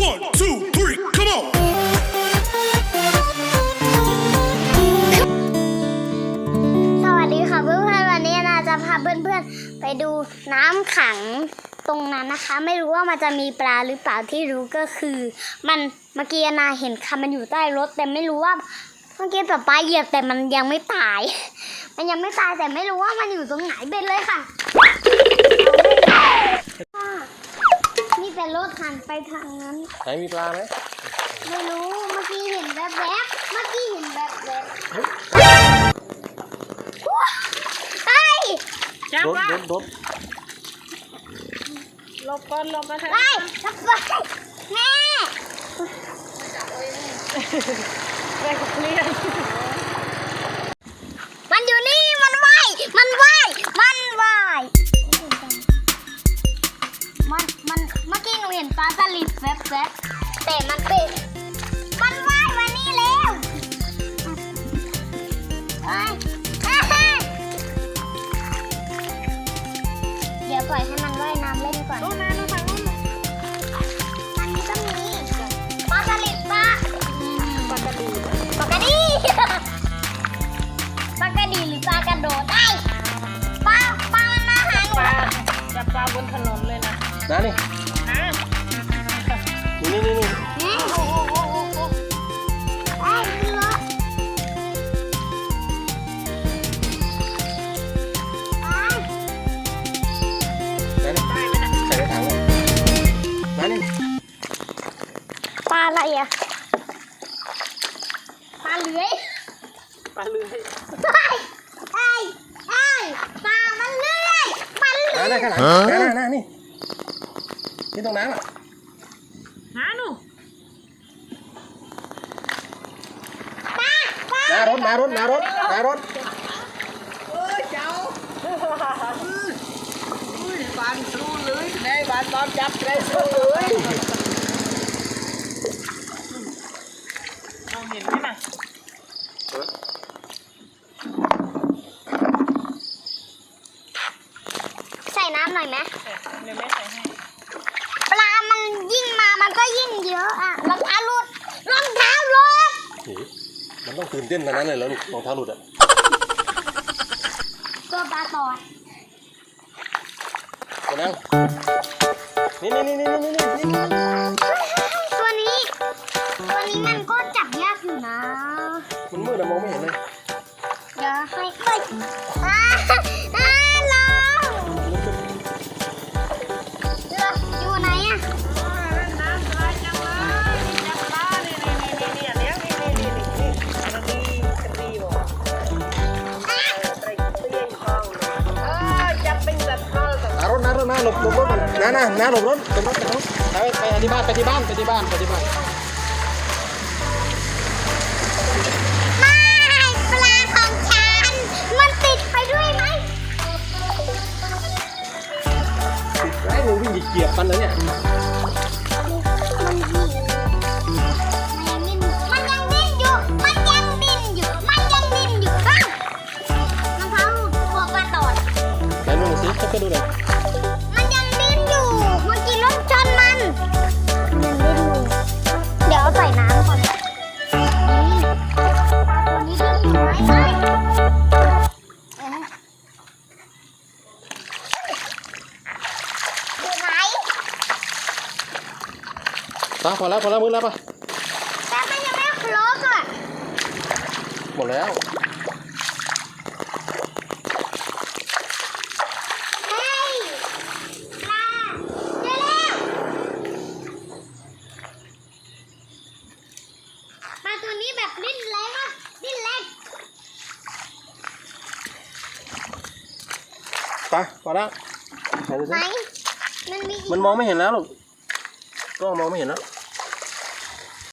One, two, three, come on. สวัสดีค่ะเพื่อนๆวันนี้นาจะพาเพื่อนๆไปดูน้ำขังตรงนั้นนะคะ ไม่รู้ว่ามันจะมีปลาหรือเปล่าที่รู้ก็คือ มันเมื่อกี้นาเห็นค่ะมันอยู่ใต้รถ แต่ไม่รู้ว่าเมื่อกี้ป๊าป้าเหยียบแต่มันยังไม่ตาย มันยังไม่ตายแต่ไม่รู้ว่ามันอยู่ตรงไหนเป็นเลยค่ะ รถหันไปทางนั้น ไหนมีปลาไหมไม่รู้เมื่อกี้เห็นแบบแบบๆเมื่อกี้เห็นแบบแบบๆเฮ้ยรถรถรถหลบก่อนหลบมาทางไปจับไปแม่แม่ก็เคลียร์มัน หนูเห็นปลาสลิดแวบๆแต่มันเป็นมันว่ายมานี่แล้วเอ้ยอ่าฮะเดี๋ยวปล่อยให้มันว่ายน้ำเล่นก่อนนู่นนะนู่นทางนู้นมันมีต้องมีปลาสลิดปลาปกติปลากระดีปลากระดีหรือปลากระโดดไอ้ยปลาปลามันมาหาหนูปลาจับปลาบนถนนเลยนะ นะนี่ อะไรอะปลาเลื้อยปลาเลื้อยไอ้ไอ้ไอ้ปลามันเลื้อยมันเลื้นะอยนะข้างหลังนะนะนะนี่นี่ตรงน้ำอะหาหนูปลาปลาหน้ารถหน้ารถหน้ารถหน้ารถเอ้ยเจ้าอุ้ยบานสู้เลยได้บานตอนจับได้สู้เลยมองเห็นไหมน่ะ ใส่ น้ำหน่อยไหมเดี๋ยวแม่ใส่ให้ปลา มันยิ่งมา มันก็ยิ่งเยอะอะรองเท้าหลุดรองเท้าหลุดโอ้โหมันต้องตื่นเต้นขนาดนั้นเลยแล้วลูกรองเท้าหลุดอะตัวปลาตอดมานั่งนี่นี่นี่นี่นี่นี่นี่ตัวนี้ ตัวนี้มันก็จับยากอยู่นะมันมืดอะมองไม่เห็นเลย เดี๋ยวให้เอ้ยอ้า น้าหลบหลบรถก่อนน้าน้าน้าหลบรถเป็นรถเป็นรถไปไปที่บ้านไปที่บ้านไปที่บ้านไปที่บ้านไม่ปลาของฉันมันติดไปด้วยไหมไอ้หนูวิ่งเหยียบมันเลยเนี่ย ตาพอแล้วพอแล้วมืดแล้วปะแต่มันยังไม่ครบอะหมดแล้วเฮ้ยปลาเจอแล้วปลาตัวนี้แบบดิ้นแรงมากดิ้นแรงไปพอแล้วไหนดูไหนสิมันมีอีก มันมองไม่เห็นแล้วลูกกล้องมองไม่เห็นแล้ว